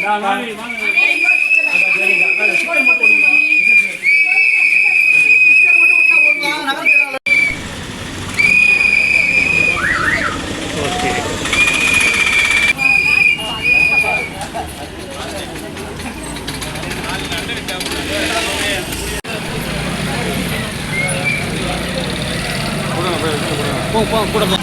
நான் வாங்க வாங்க ஓட்டு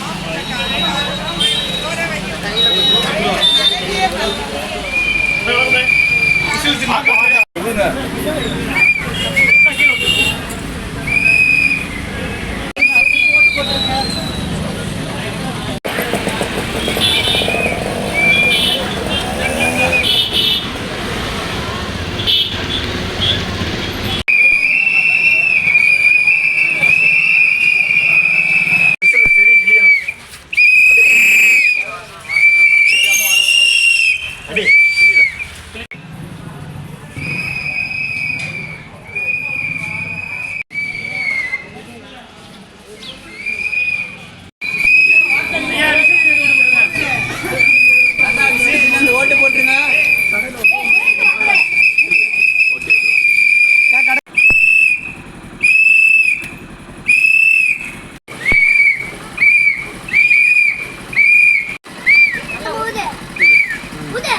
ஊது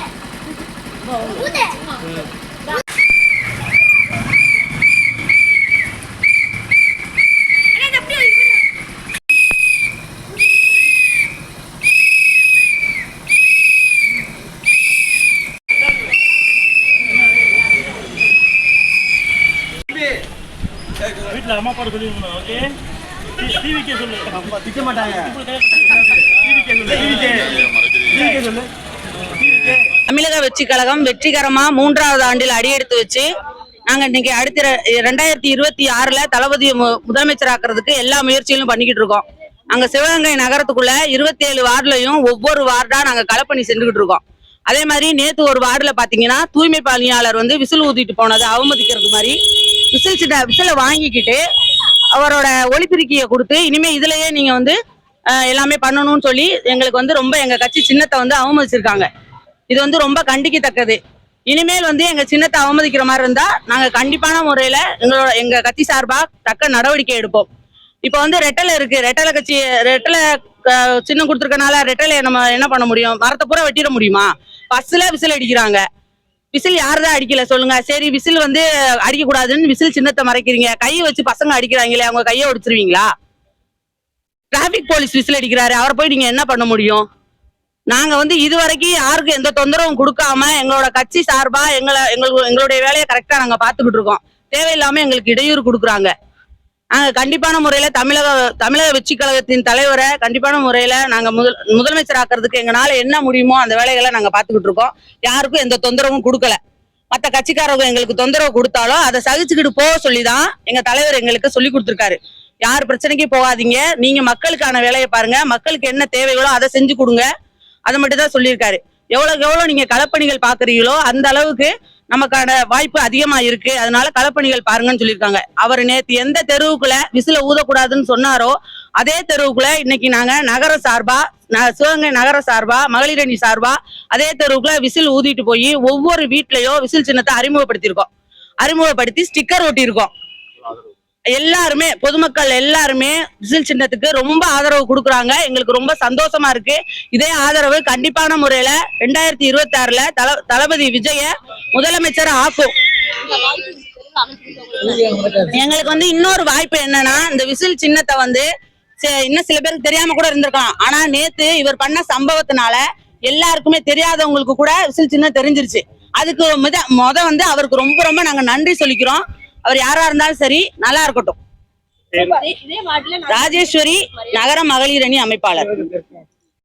ஊது வீட்ல அம்மா அப்பா சொல்லி ஓகே டிவிக்கே சொல்லு திக்க மாட்டாங்க டிவிக்கே சொல்லு டிவிக்கே சொல்லு தமிழக வெற்றி கழகம் வெற்றிகரமா மூன்றாவது ஆண்டில் அடியெடுத்து வச்சு நாங்க இன்னைக்கு அடுத்த ரெண்டாயிரத்தி இருபத்தி ஆறுல தளபதி மு- முதலமைச்சராக்குறதுக்கு எல்லா முயற்சிகளும் பண்ணிக்கிட்டு இருக்கோம். நாங்க சிவகங்கை நகரத்துக்குள்ள இருபத்தி ஏழு வார்டுலயும் ஒவ்வொரு வார்டா நாங்க களப்பணி சென்றுகிட்டு இருக்கோம். அதே மாதிரி நேத்து ஒரு வார்டுல பாத்தீங்கன்னா தூய்மை பணியாளர் வந்து விசில் ஊதிட்டு போனதை அவமதிக்கிறது மாதிரி விசில் சிட்ட விசில வாங்கிக்கிட்டு அவரோட ஒளிபெருக்கியை கொடுத்து இனிமே இதுலயே நீங்க வந்து எல்லாமே பண்ணணும்னு சொல்லி எங்களுக்கு வந்து ரொம்ப எங்க கட்சி சின்னத்தை வந்து அவமதிச்சிருக்காங்க. இது வந்து ரொம்ப கண்டிக்கத்தக்கது. இனிமேல் வந்து எங்க சின்னத்தை அவமதிக்கிற மாதிரி இருந்தா நாங்க கண்டிப்பான முறையில எங்களோட எங்க கட்சி சார்பா தக்க நடவடிக்கை எடுப்போம். இப்போ வந்து ரெட்டலை இருக்கு. ரெட்டலை கட்சி ரெட்டலை சின்னம் கொடுத்துருக்கனால ரெட்டலை நம்ம என்ன பண்ண முடியும்? மரத்தை பூரா வெட்டிட முடியுமா? பஸ்ல விசில் அடிக்கிறாங்க. விசில் யாருதான் அடிக்கல சொல்லுங்க. சரி விசில் வந்து அடிக்க கூடாதுன்னு விசில் சின்னத்தை மறைக்கிறீங்க. கையை வச்சு பசங்க அடிக்கிறாங்களே அவங்க கையை ஒடிச்சிருவீங்களா டிராபிக் போலீஸ் விசில் அடிக்கிறாரு. அவரை போய் நீங்க என்ன பண்ண முடியும்? நாங்க வந்து இதுவரைக்கும் யாருக்கும் எந்த தொந்தரவும் கொடுக்காம எங்களோட கட்சி சார்பா எங்களை எங்களுக்கு எங்களுடைய வேலையை கரெக்டா நாங்க பாத்துக்கிட்டு இருக்கோம். தேவையில்லாம எங்களுக்கு இடையூறு கொடுக்குறாங்க. நாங்க கண்டிப்பான முறையில தமிழக தமிழக வெற்றி கழகத்தின் தலைவரை கண்டிப்பான முறையில நாங்க முதல் முதலமைச்சர் ஆக்குறதுக்கு எங்களால என்ன முடியுமோ அந்த வேலைகளை நாங்க பாத்துக்கிட்டு இருக்கோம். யாருக்கும் எந்த தொந்தரவும் கொடுக்கல. மற்ற கட்சிக்காரங்க எங்களுக்கு தொந்தரவு கொடுத்தாலும் அதை சகிச்சுக்கிட்டு போக சொல்லிதான் எங்க தலைவர் எங்களுக்கு சொல்லி கொடுத்துருக்காரு. யார் பிரச்சனைக்கு போகாதீங்க. நீங்க மக்களுக்கான வேலையை பாருங்க. மக்களுக்கு என்ன தேவைகளோ அதை செஞ்சு கொடுங்க. அதை மட்டும் தான் சொல்லியிருக்காரு. எவ்வளோக்கு எவ்வளவு நீங்க களப்பணிகள் பாக்குறீங்களோ அந்த அளவுக்கு நமக்கான வாய்ப்பு அதிகமா இருக்கு. அதனால களப்பணிகள் பாருங்கன்னு சொல்லியிருக்காங்க. அவர் நேத்து எந்த தெருவுக்குள்ள விசில ஊதக்கூடாதுன்னு சொன்னாரோ அதே தெருவுக்குள்ள இன்னைக்கு நாங்க நகர சார்பா ந- சிவகங்கை நகர சார்பா மகளிரணி சார்பா அதே தெருவுக்குள்ள விசில் ஊதிட்டு போய் ஒவ்வொரு வீட்லயோ விசில் சின்னத்தை அறிமுகப்படுத்தியிருக்கோம். அறிமுகப்படுத்தி ஸ்டிக்கர் ஒட்டியிருக்கோம். எல்லாருமே பொதுமக்கள் எல்லாருமே விசில் சின்னத்துக்கு ரொம்ப ஆதரவு கொடுக்குறாங்க. எங்களுக்கு ரொம்ப சந்தோஷமா இருக்கு. இதே ஆதரவு கண்டிப்பான முறையில ரெண்டாயிரத்தி இருபத்தி ஆறுல தளபதி விஜய முதலமைச்சர் ஆக்கும். எங்களுக்கு வந்து இன்னொரு வாய்ப்பு என்னன்னா இந்த விசில் சின்னத்தை வந்து இன்னும் சில பேருக்கு தெரியாம கூட இருந்திருக்கலாம். ஆனா நேத்து இவர் பண்ண சம்பவத்தினால எல்லாருக்குமே தெரியாதவங்களுக்கு கூட விசில் சின்னம் தெரிஞ்சிருச்சு. அதுக்கு முத முத வந்து அவருக்கு ரொம்ப ரொம்ப நாங்க நன்றி சொல்லிக்கிறோம். அவர் யாரா இருந்தாலும் சரி நல்லா இருக்கட்டும். ராஜேஸ்வரி நகர மகளிர் அணி அமைப்பாளர்.